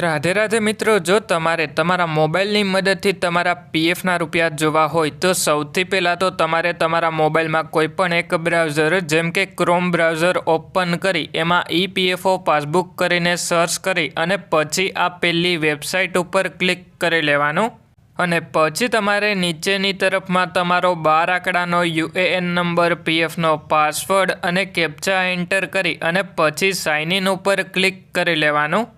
રાધે રાધે મિત્રો, જો તમારે તમારા મોબાઈલની મદદથી તમારા પીએફના રૂપિયા જોવા હોય, તો સૌથી પહેલાં તો તમારે તમારા મોબાઈલમાં કોઈ પણ એક બ્રાઉઝર, જેમ કે ક્રોમ બ્રાઉઝર, ઓપન કરી, એમાં ઈપીએફઓ પાસબુક કરીને સર્ચ કરી અને પછી આ પહેલી વેબસાઇટ ઉપર ક્લિક કરી લેવાનું. અને પછી તમારે નીચેની તરફમાં તમારો બાર આંકડાનો યુએએન નંબર પીએફનો પાસવર્ડ અને કેપ્ચા એન્ટર કરી અને પછી સાઇન ઇન ઉપર ક્લિક કરી લેવાનું.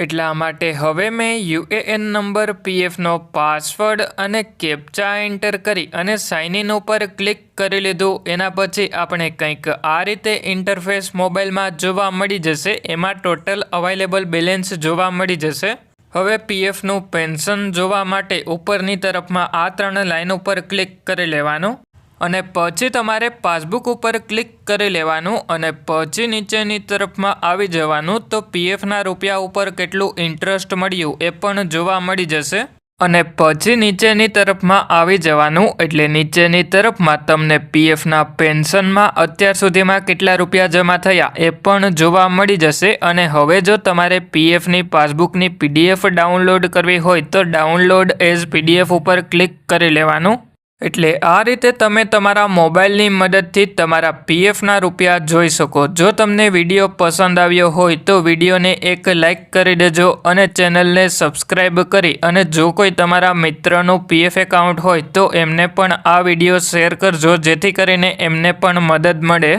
એટલા માટે હવે મેં યુએએન નંબર, પીએફનો પાસવર્ડ અને કેપ્ચા એન્ટર કરી અને સાઇન ઇન ઉપર ક્લિક કરી લીધું. એના પછી આપણે કંઈક આ રીતે ઇન્ટરફેસ મોબાઈલમાં જોવા મળી જશે. એમાં ટોટલ અવાઇલેબલ બેલેન્સ જોવા મળી જશે. હવે પીએફનું પેન્શન જોવા માટે ઉપરની તરફમાં આ ત્રણ લાઇન ઉપર ક્લિક કરી લેવાનું. અને પછી તમારે પાસબુક ઉપર ક્લિક કરી લેવાનું અને પછી નીચેની તરફમાં આવી જવાનું તો પીએફના રૂપિયા ઉપર કેટલું ઇન્ટરેસ્ટ મળ્યું એ પણ જોવા મળી જશે. અને પછી નીચેની તરફમાં આવી જવાનું એટલે નીચેની તરફમાં તમને પીએફના પેન્શનમાં અત્યાર સુધીમાં કેટલા રૂપિયા જમા થયા એ પણ જોવા મળી જશે અને હવે જો તમારે પીએફની પાસબુકની પીડીએફ ડાઉનલોડ કરવી હોય તો ડાઉનલોડ એઝ પીડીએફ ઉપર ક્લિક કરી લેવાનું. એટલે આ રીતે તમે તમારા મોબાઈલની મદદથી તમારા પીએફના રૂપિયા જોઈ શકો. જો તમને વીડિયો પસંદ આવ્યો હોય તો વિડીયોને એક લાઇક કરી દેજો અને ચેનલને સબસ્ક્રાઈબ કરી અને જો કોઈ તમારા મિત્રનું પીએફ એકાઉન્ટ હોય તો એમને પણ આ વીડિયો શેર કરજો જેથી કરીને એમને પણ મદદ મળે.